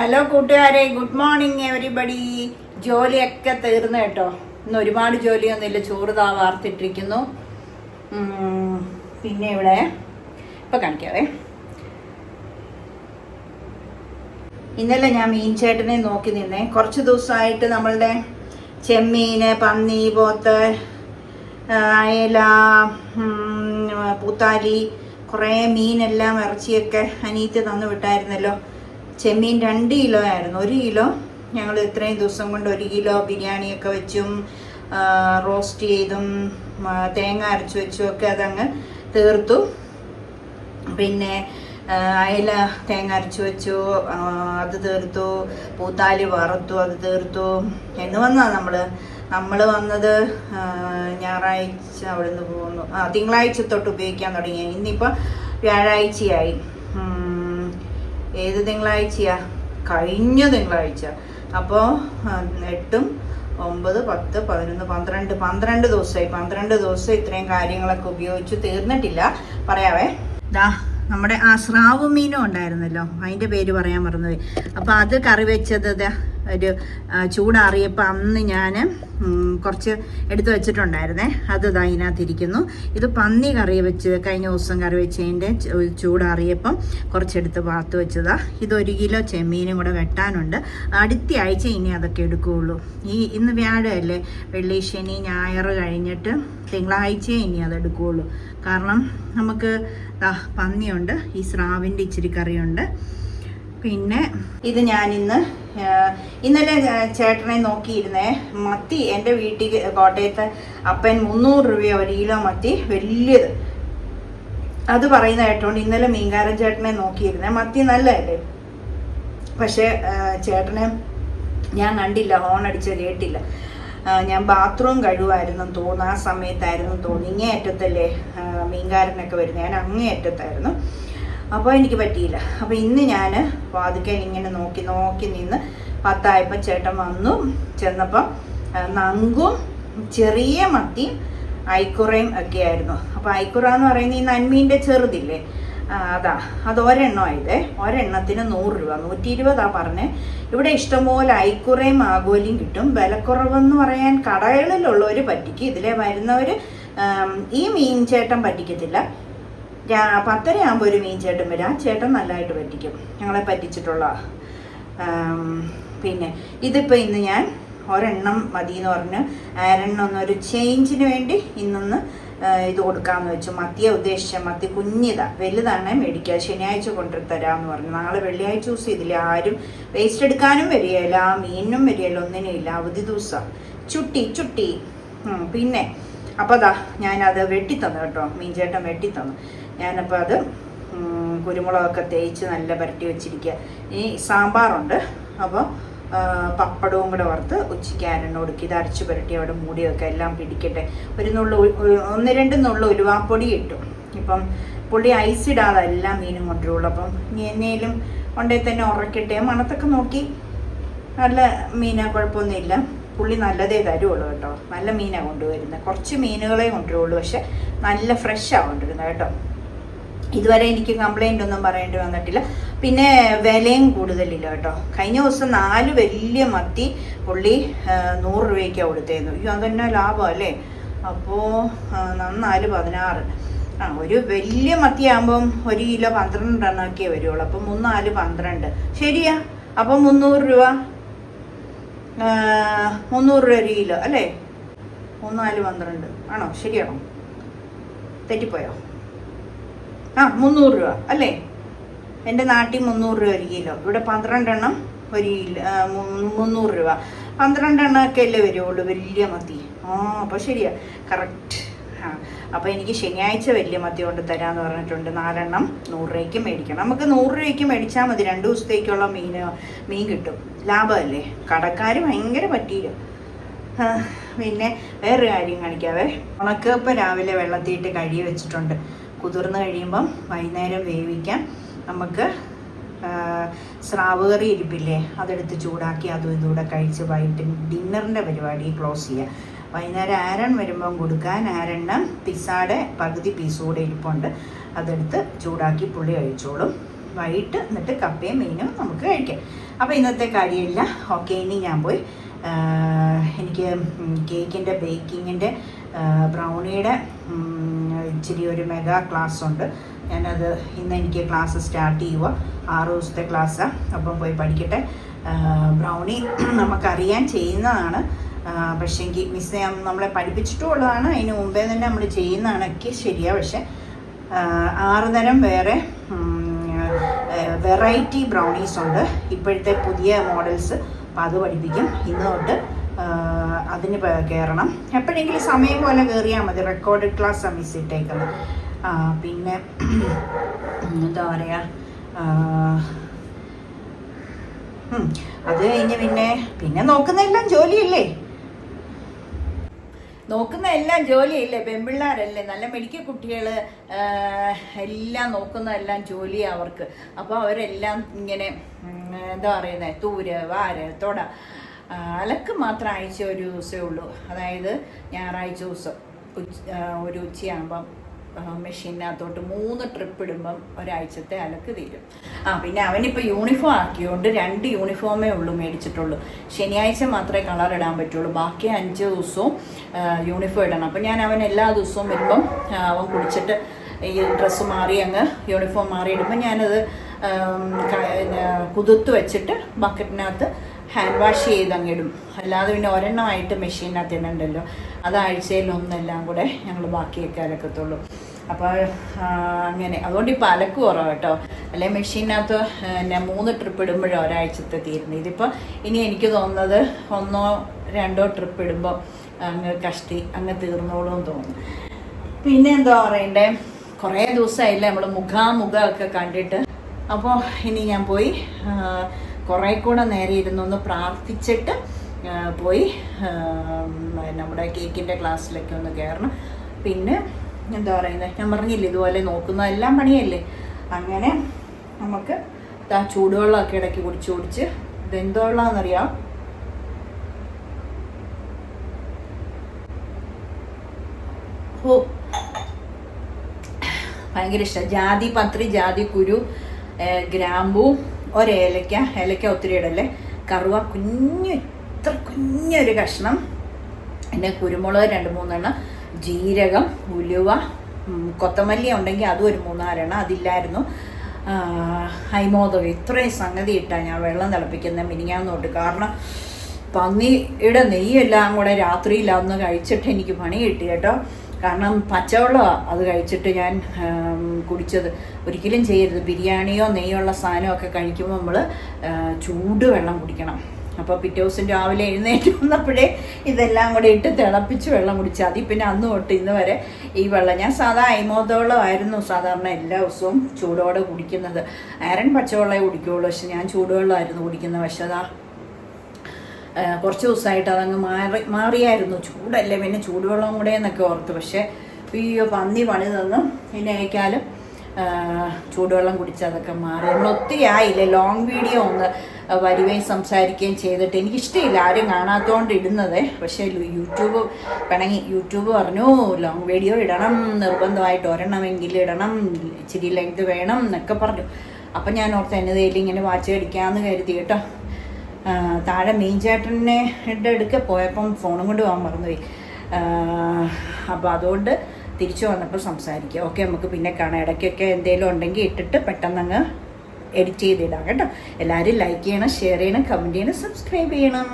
Hello കൂട്ടുകാരെ. Good morning everybody ജോലിയൊക്കെ തീർന്നു കേട്ടോ. ഇന്ന് ഒരുപാട് ജോലിയൊന്നുമില്ല. ചോറ് താ വാർത്തിട്ടിരിക്കുന്നു. പിന്നെ ഇവിടെ ഇപ്പൊ കാണിക്കാവേ. ഇന്നലെ ഞാൻ മീൻ ചേട്ടനെ നോക്കി നിന്നേ. കുറച്ച് ദിവസമായിട്ട് നമ്മളുടെ ചെമ്മീന് പന്നി പോത്ത് അയല പൂത്താലി കുറേ മീനെല്ലാം ഇറച്ചിയൊക്കെ അനീറ്റ് തന്നു വിട്ടായിരുന്നല്ലോ. ചെമ്മീൻ രണ്ട് കിലോ ആയിരുന്നു. ഒരു കിലോ ഞങ്ങൾ ഇത്രയും ദിവസം കൊണ്ട് ഒരു കിലോ ബിരിയാണിയൊക്കെ വെച്ചും റോസ്റ്റ് ചെയ്തും തേങ്ങ അരച്ചു വെച്ചും ഒക്കെ അതങ്ങ് തീർത്തു. പിന്നെ അയല തേങ്ങ അരച്ചു വെച്ചു അത് തീർത്തു. പൂത്താലി വറുത്തു അത് തീർത്തു. എന്ന് വന്നാ നമ്മൾ നമ്മൾ വന്നത് ഞായറാഴ്ച അവിടെ നിന്ന് പോകുന്നു. ആ തിങ്കളാഴ്ച തൊട്ട് ഉപയോഗിക്കാൻ തുടങ്ങി. ഇന്നിപ്പോൾ വ്യാഴാഴ്ചയായി. ഏത് തിങ്കളാഴ്ചയാ? കഴിഞ്ഞ തിങ്കളാഴ്ച. അപ്പോൾ എട്ടും ഒമ്പത് പത്ത് പതിനൊന്ന് പന്ത്രണ്ട് പന്ത്രണ്ട് ദിവസമായി. പന്ത്രണ്ട് ദിവസം ഇത്രയും കാര്യങ്ങളൊക്കെ ഉപയോഗിച്ച് തീർന്നിട്ടില്ല. പറയാവേ. ദാ നമ്മുടെ ആ സ്രാവ് മീനും ഉണ്ടായിരുന്നല്ലോ. അതിന്റെ പേര് പറയാൻ മറന്നുപോയി. അപ്പോൾ അത് കറി വെച്ചത് ഒരു ചൂടാറിയപ്പോൾ അന്ന് ഞാൻ കുറച്ച് എടുത്തു വെച്ചിട്ടുണ്ടായിരുന്നേ. അത് ഇതാ അതിനകത്തിരിക്കുന്നു ഇത് പന്നി കറി വെച്ച് കഴിഞ്ഞ ദിവസം കറി വെച്ചതിന്റെ ചൂടാറിയപ്പം കുറച്ചെടുത്ത് പാത്ത് വെച്ചതാ. ഇത് ഒരു കിലോ ചെമ്മീനും കൂടെ വെട്ടാനുണ്ട്. അടുത്ത ആഴ്ച ഇനി അതൊക്കെ എടുക്കുകയുള്ളൂ ഈ ഇന്ന് വ്യാഴമല്ലേ? വെള്ളി ശനി ഞായർ കഴിഞ്ഞിട്ട് തിങ്കളാഴ്ചയെ ഇനി അത് എടുക്കുകയുള്ളൂ കാരണം നമുക്ക് പന്നിയുണ്ട് ഈ സ്രാവിന്റെ ഇച്ചിരി കറിയുണ്ട്. പിന്നെ ഇത് ഞാൻ ഇന്ന് ഇന്നലെ ചേട്ടനെ നോക്കിയിരുന്നേ മത്തി എന്റെ വീട്ടിൽ കോട്ടയത്ത് അപ്പൻ മുന്നൂറ് രൂപ ഒരു കിലോ മത്തി വലിയത്. അത് പറയുന്ന കേട്ടോണ്ട് ഇന്നലെ മീൻകാരൻ ചേട്ടനെ നോക്കിയിരുന്നേ. മത്തി നല്ലതല്ലേ? പക്ഷേ ചേട്ടനെ ഞാൻ കണ്ടില്ല ഹോൺ അടിച്ച് കേട്ടില്ല ഞാൻ ബാത്റൂം കഴിവായിരുന്നു തോന്നുന്നു. ആ സമയത്തായിരുന്നു തോന്നി ഇങ്ങേ അറ്റത്തല്ലേ മീൻകാരനൊക്കെ വരുന്നത്. ഞാൻ അങ്ങേ അറ്റത്തായിരുന്നു. അപ്പോൾ എനിക്ക് പറ്റിയില്ല. അപ്പോൾ ഇന്ന് ഞാൻ വാതിക്കൽ ഇങ്ങനെ നോക്കി നോക്കി നിന്ന് പത്തായപ്പോൾ ചേട്ടൻ വന്നു. ചെന്നപ്പം നങ്കും ചെറിയ മത്തിയും ഐക്കുറയും ഒക്കെ ആയിരുന്നു. അപ്പോൾ ഐക്കുറ എന്ന് പറയുന്നത് ഈ നന്മീന്റെ ചെറുതില്ലേ? അതാ അത് ഒരെണ്ണമായത് ഒരെണ്ണത്തിന് നൂറ് രൂപ നൂറ്റി ഇരുപതാ പറഞ്ഞേ. ഇവിടെ ഇഷ്ടംപോലെ ഐക്കുറയും ആഗോലിയും കിട്ടും. വിലക്കുറവെന്ന് പറയാൻ കടകളിലുള്ളവർ പറ്റിക്കും. ഇതിലെ വരുന്നവർ ഈ മീൻ ചേട്ടൻ പറ്റിക്കത്തില്ല. പത്തര ആകുമ്പോൾ ഒരു മീൻ ചേട്ടൻ വരും. ആ ചേട്ടൻ നല്ലതായിട്ട് പറ്റിക്കും. ഞങ്ങളെ പറ്റിച്ചിട്ടുള്ള പിന്നെ ഇതിപ്പോൾ ഇന്ന് ഞാൻ ഒരെണ്ണം മതി എന്ന് പറഞ്ഞ് ആരെണ്ണം ഒന്നൊരു ചേഞ്ചിന് വേണ്ടി ഇന്നൊന്ന് ഇത് കൊടുക്കാമെന്ന് വെച്ചു. മത്തിയെ ഉദ്ദേശിച്ച മത്തി കുഞ്ഞിതാ. വലുതാണ് മേടിക്കുക. ശനിയാഴ്ച കൊണ്ടു തരാമെന്ന് പറഞ്ഞു. നാളെ വെള്ളിയാഴ്ച ദിവസം ഇതിൽ ആരും വേസ്റ്റ് എടുക്കാനും വരികയില്ല. മീനിനും വരികയില്ല. ഒന്നിനും ഇല്ല. അവധി ദിവസം. ചുട്ടി ചുട്ടി. പിന്നെ അപ്പോൾ അതാ ഞാനത് വെട്ടിത്തന്നു കേട്ടോ. മീൻചേട്ടൻ വെട്ടിത്തന്നു. ഞാനപ്പോൾ അത് കുരുമുളകൊക്കെ തേച്ച് നല്ല പരട്ടി വെച്ചിരിക്കുക ഈ സാമ്പാറുണ്ട്. അപ്പോൾ പപ്പടവും കൂടെ വറുത്ത് ഉച്ചയ്ക്ക് ആരെണ്ണം കൊടുക്കുക. ഇത് അരച്ച് പുരട്ടി അവിടെ മൂടി വെക്കുക. എല്ലാം പിടിക്കട്ടെ. ഒരു നുള്ളു ഒന്ന് രണ്ട് നുള്ളു ഉലുവാപ്പൊടി ഇട്ടു ഇപ്പം പുള്ളി ഐസ് ഇടാതെ എല്ലാം മീനും കൊണ്ടുവരുള്ളൂ. അപ്പം ഇനി എന്നേലും കൊണ്ടേ തന്നെ ഉറക്കട്ടെ മണത്തൊക്കെ നോക്കി. നല്ല മീനാ കുഴപ്പമൊന്നുമില്ല. പുള്ളി നല്ലതേ തരുള്ളൂ കേട്ടോ. നല്ല മീനാണ് കൊണ്ടുവരുന്നത്. കുറച്ച് മീനുകളെ കൊണ്ടുവരുള്ളൂ. പക്ഷെ നല്ല ഫ്രഷാണ് കൊണ്ടുവരുന്നത് കേട്ടോ. ഇതുവരെ എനിക്ക് കംപ്ലൈന്റ് ഒന്നും പറയേണ്ടി വന്നിട്ടില്ല. പിന്നെ വിലയും കൂടുതലില്ല കേട്ടോ. കഴിഞ്ഞ ദിവസം നാല് വലിയ മത്തി പുള്ളി നൂറ് രൂപയ്ക്കാണ് കൊടുത്തേന്നു. അയ്യോ അതന്നെ ലാഭം അല്ലേ? അപ്പോൾ നാല് പതിനാറ്. ആ ഒരു വലിയ മത്തിയാകുമ്പം ഒരു കിലോ പന്ത്രണ്ട് എണ്ണാക്കിയേ വരുള്ളൂ അപ്പം മൂന്നാൽ പന്ത്രണ്ട്. ശരിയാ. അപ്പം മുന്നൂറ് രൂപ. മുന്നൂറ് രൂപ ഒരു കിലോ അല്ലേ? മൂന്നാൽ പന്ത്രണ്ട്. ആണോ? ശരിയാണോ? തെറ്റിപ്പോയോ? ആ മുന്നൂറ് രൂപ അല്ലേ? എന്റെ നാട്ടിൽ മുന്നൂറ് രൂപ ഒരു കിലോ. ഇവിടെ പന്ത്രണ്ടെണ്ണം ഒരു കിലോ മുന്നൂറ് രൂപ. പന്ത്രണ്ടെണ്ണം ഒക്കെ അല്ലേ വരുള്ളൂ വലിയ മതി ആ അപ്പോൾ ശരിയാ. കറക്റ്റ് ആ അപ്പോൾ എനിക്ക് ശനിയാഴ്ച വലിയ മതി കൊണ്ട് തരാമെന്ന് പറഞ്ഞിട്ടുണ്ട്. നാലെണ്ണം നൂറ് രൂപയ്ക്ക് മേടിക്കണം. നമുക്ക് നൂറ് രൂപയ്ക്ക് മേടിച്ചാൽ മതി. രണ്ട് ദിവസത്തേക്കുള്ള മീൻ മീൻ കിട്ടും. ലാഭമല്ലേ? കടക്കാർ ഭയങ്കര പറ്റിയില്ല. പിന്നെ വേറൊരു കാര്യം കാണിക്കാവേ. ഉണക്കപ്പം രാവിലെ വെള്ളത്തിയിട്ട് കഴുകി വെച്ചിട്ടുണ്ട്. കുതിർന്ന് കഴിയുമ്പം വൈകുന്നേരം വേവിക്കാം. നമുക്ക് സ്രാവ് കറി ഇരിപ്പില്ലേ? അതെടുത്ത് ചൂടാക്കി അതും ഇതുകൂടെ കഴിച്ച് വൈകിട്ട് ഡിന്നറിന്റെ പരിപാടി ക്ലോസ് ചെയ്യുക വൈകുന്നേരം ആരൺ വരുമ്പം കൊടുക്കാൻ ആരെണ്ണം പിസ്സാടെ പകുതി പീസ് കൂടെ ഇരിപ്പുണ്ട്. അതെടുത്ത് ചൂടാക്കി പുള്ളി കഴിച്ചോളും. വൈകിട്ട് എന്നിട്ട് കപ്പയും മീനും നമുക്ക് കഴിക്കാം. അപ്പോൾ ഇന്നത്തെ കാര്യമില്ല. ഓക്കെ ഇനി ഞാൻ പോയി. എനിക്ക് കേക്കിന്റെ ബേക്കിങ്ങിന്റെ ബ്രൗണിയുടെ ഇച്ചിരി ഒരു മെഗാ ക്ലാസ് ഉണ്ട്. ഞാനത് ഇന്ന് എനിക്ക് ക്ലാസ് സ്റ്റാർട്ട് ചെയ്യുക ആറ് ദിവസത്തെ ക്ലാസ്സാണ് അപ്പം പോയി പഠിക്കട്ടെ. ബ്രൗണി നമുക്കറിയാൻ ചെയ്യുന്നതാണ്. പക്ഷേങ്കിൽ മിസ് നമ്മളെ പഠിപ്പിച്ചിട്ടുള്ളതാണ്. അതിന് മുമ്പേ തന്നെ നമ്മൾ ചെയ്യുന്നതാണൊക്കെ ശരിയാണ് പക്ഷേ ആറ് തരം വേറെ വെറൈറ്റി ബ്രൗണീസ് ഉണ്ട്. ഇപ്പോഴത്തെ പുതിയ മോഡൽസ് അപ്പോൾ അത് പഠിപ്പിക്കും. ഇന്ന് തൊട്ട് അതിന് കയറണം എപ്പോഴെങ്കിലും സമയം പോലെ കയറിയാൽ മതി. റെക്കോർഡ് ക്ലാസ് മിസ് ഇട്ടേക്കുന്നത് പിന്നെ എന്താ പറയുക അത് കഴിഞ്ഞ് പിന്നെ പിന്നെ നോക്കുന്നതെല്ലാം ജോലിയല്ലേ? നോക്കുന്ന എല്ലാം ജോലിയല്ലേ? പെൺപിള്ളേരല്ലേ നല്ല മെഡിക്കൽ കുട്ടികൾ എല്ലാം നോക്കുന്ന എല്ലാം ജോലി അവർക്ക്. അപ്പോൾ അവരെല്ലാം ഇങ്ങനെ എന്താ പറയുന്നത് തൂര് വാര് തൊട അലക്ക് മാത്രം ആഴ്ച ഒരു ദിവസമേ ഉള്ളൂ. അതായത് ഞായറാഴ്ച ദിവസം ഒരു ഉച്ചയാകുമ്പം മെഷീനകത്തോട്ട് മൂന്ന് ട്രിപ്പ് ഇടുമ്പം ഒരാഴ്ചത്തെ അലക്ക് തീരും. ആ പിന്നെ അവനിപ്പോൾ യൂണിഫോം ആക്കിയോണ്ട് രണ്ട് യൂണിഫോമേ ഉള്ളൂ മേടിച്ചിട്ടുള്ളൂ. ശനിയാഴ്ച മാത്രമേ കളർ ഇടാൻ പറ്റുള്ളൂ. ബാക്കി അഞ്ച് ദിവസവും യൂണിഫോം ഇടണം. അപ്പം ഞാൻ അവൻ എല്ലാ ദിവസവും വരുമ്പം അവൻ കുടിച്ചിട്ട് ഈ ഡ്രസ്സ് മാറി അങ്ങ് യൂണിഫോം മാറി ഇടുമ്പോൾ ഞാനത് കുതിർത്ത് വെച്ചിട്ട് ബക്കറ്റിനകത്ത് ഹാൻഡ് വാഷ് ചെയ്ത് അങ്ങ് ഇടും. അല്ലാതെ പിന്നെ ഒരെണ്ണമായിട്ട് മെഷീനകത്ത് ഇടണ്ടല്ലോ അത് ആഴ്ചയിൽ ഒന്നെല്ലാം കൂടെ ഞങ്ങൾ ബാക്കിയൊക്കെ അലക്കത്തുള്ളൂ അപ്പോൾ അങ്ങനെ. അതുകൊണ്ട് ഇപ്പോൾ അലക്ക് കുറവ് കേട്ടോ. അല്ലെ മെഷീനകത്ത് പിന്നെ മൂന്ന് ട്രിപ്പ് ഇടുമ്പോഴേ ഒരാഴ്ചത്തെ തീരുന്നു ഇതിപ്പോൾ ഇനി എനിക്ക് തോന്നുന്നത് ഒന്നോ രണ്ടോ ട്രിപ്പ് ഇടുമ്പോൾ അങ്ങ് കഷ്ടി അങ്ങ് എന്ന് തോന്നുന്നു. പിന്നെ എന്താ പറയണ്ടേ? കുറേ ദിവസമായില്ലേ നമ്മൾ മുഖാമുഖമൊക്കെ കണ്ടിട്ട് അപ്പോൾ ഇനി ഞാൻ പോയി കുറേ കൂടെ നേരെ ഇരുന്നൊന്ന് പ്രാർത്ഥിച്ചിട്ട് പോയി നമ്മുടെ കേക്കിന്റെ ക്ലാസ്സിലൊക്കെ ഒന്ന് കയറണം പിന്നെ എന്താ പറയുന്നത് ഞാൻ പറഞ്ഞില്ലേ ഇതുപോലെ നോക്കുന്ന എല്ലാം പണിയല്ലേ? അങ്ങനെ നമുക്ക് ആ ചൂടുവെള്ളമൊക്കെ ഇടയ്ക്ക് കുടിച്ച് കുടിച്ച് ഇതെന്തോ വെള്ളമാണെന്നറിയാം ഓ ഭയങ്കര ഇഷ്ടം. ജാതി പത്രി ജാതി കുരു ഗ്രാമ്പൂ ഒരേലയ്ക്ക ഏലയ്ക്ക ഒത്തിരി ഇടല്ലേ? കറുവ കുഞ്ഞു ഇത്ര കുഞ്ഞൊരു കഷ്ണം. പിന്നെ കുരുമുളക് രണ്ട് മൂന്നെണ്ണം. ജീരകം ഉലുവ കൊത്തമല്ലി ഉണ്ടെങ്കിൽ അതും ഒരു മൂന്നാലെണ്ണം. അതില്ലായിരുന്നു. ഹൈമോദകം. ഇത്രയും സംഗതി ഇട്ടാണ് ഞാൻ വെള്ളം തിളപ്പിക്കുന്ന മിനിങ്ങാന്നോട്ട് കാരണം പന്നിയുടെ നെയ്യെല്ലാം കൂടെ രാത്രിയിലാന്ന് കഴിച്ചിട്ട് എനിക്ക് പണി കിട്ടി കേട്ടോ. കാരണം പച്ചവെള്ളമാണ് അത് കഴിച്ചിട്ട് ഞാൻ കുടിച്ചത്. ഒരിക്കലും ചെയ്യരുത്. ബിരിയാണിയോ നെയ്യുള്ള സാധനമോ ഒക്കെ കഴിക്കുമ്പോൾ നമ്മൾ ചൂട് വെള്ളം കുടിക്കണം. അപ്പോൾ പിറ്റേ ദിവസം രാവിലെ എഴുന്നേറ്റ് വന്നപ്പോഴേ ഇതെല്ലാം കൂടെ ഇട്ട് തിളപ്പിച്ച് വെള്ളം കുടിച്ചാൽ മതി പിന്നെ അന്ന് തൊട്ട് ഇന്ന് വരെ ഈ വെള്ളം. ഞാൻ സാധാ അയിമോദവെള്ളമായിരുന്നു സാധാരണ എല്ലാ ദിവസവും ചൂടോടെ കുടിക്കുന്നത്. ആരൻ പച്ചവെള്ളമേ കുടിക്കുകയുള്ളൂ പക്ഷെ ഞാൻ ചൂടുവെള്ളമായിരുന്നു കുടിക്കുന്നത്. പക്ഷെ അതാ കുറച്ച് ദിവസമായിട്ട് അതങ്ങ് മാറി മാറിയായിരുന്നു. ചൂടല്ലേ പിന്നെ ചൂടുവെള്ളം കൂടെ എന്നൊക്കെ ഓർത്ത്. പക്ഷേ അയ്യോ പന്നി പണി തന്നു. പിന്നെ അയക്കാലും ചൂടുവെള്ളം കുടിച്ച് അതൊക്കെ മാറി. നമ്മൾ ഒത്തിരി ആയില്ലേ ലോങ് വീഡിയോ ഒന്ന് വരികയും സംസാരിക്കുകയും ചെയ്തിട്ട്. എനിക്കിഷ്ടമില്ല ആരും കാണാത്തതുകൊണ്ട് ഇടുന്നത്. പക്ഷേ യൂട്യൂബ് പിണങ്ങി യൂട്യൂബ് പറഞ്ഞു ലോങ് വീഡിയോ ഇടണം നിർബന്ധമായിട്ട് ഒരെണ്ണമെങ്കിൽ ഇടണം ഇച്ചിരി ലെങ്ത് വേണം എന്നൊക്കെ പറഞ്ഞു. അപ്പം ഞാൻ ഓർത്ത് എന്നതേലും ഇങ്ങനെ വാച്ച് അടിക്കാമെന്ന് കരുതി കേട്ടോ. താഴെ മെയിൻ ചേട്ടനെ അടുക്ക പോയപ്പം ഫോണും കൊണ്ട് പോകാൻ മറന്നുപോയി. അപ്പോൾ അതുകൊണ്ട് തിരിച്ചു വന്നപ്പോൾ സംസാരിക്കുക ഓക്കെ നമുക്ക് പിന്നെ കാണാം. ഇടയ്ക്കൊക്കെ എന്തെങ്കിലും ഉണ്ടെങ്കിൽ ഇട്ടിട്ട് പെട്ടെന്ന് അങ്ങ് എഡിറ്റ് ചെയ്തിടാം കേട്ടോ. എല്ലാവരും ലൈക്ക് ചെയ്യണം ഷെയർ ചെയ്യണം കമന്റ് ചെയ്യണം സബ്സ്ക്രൈബ് ചെയ്യണം.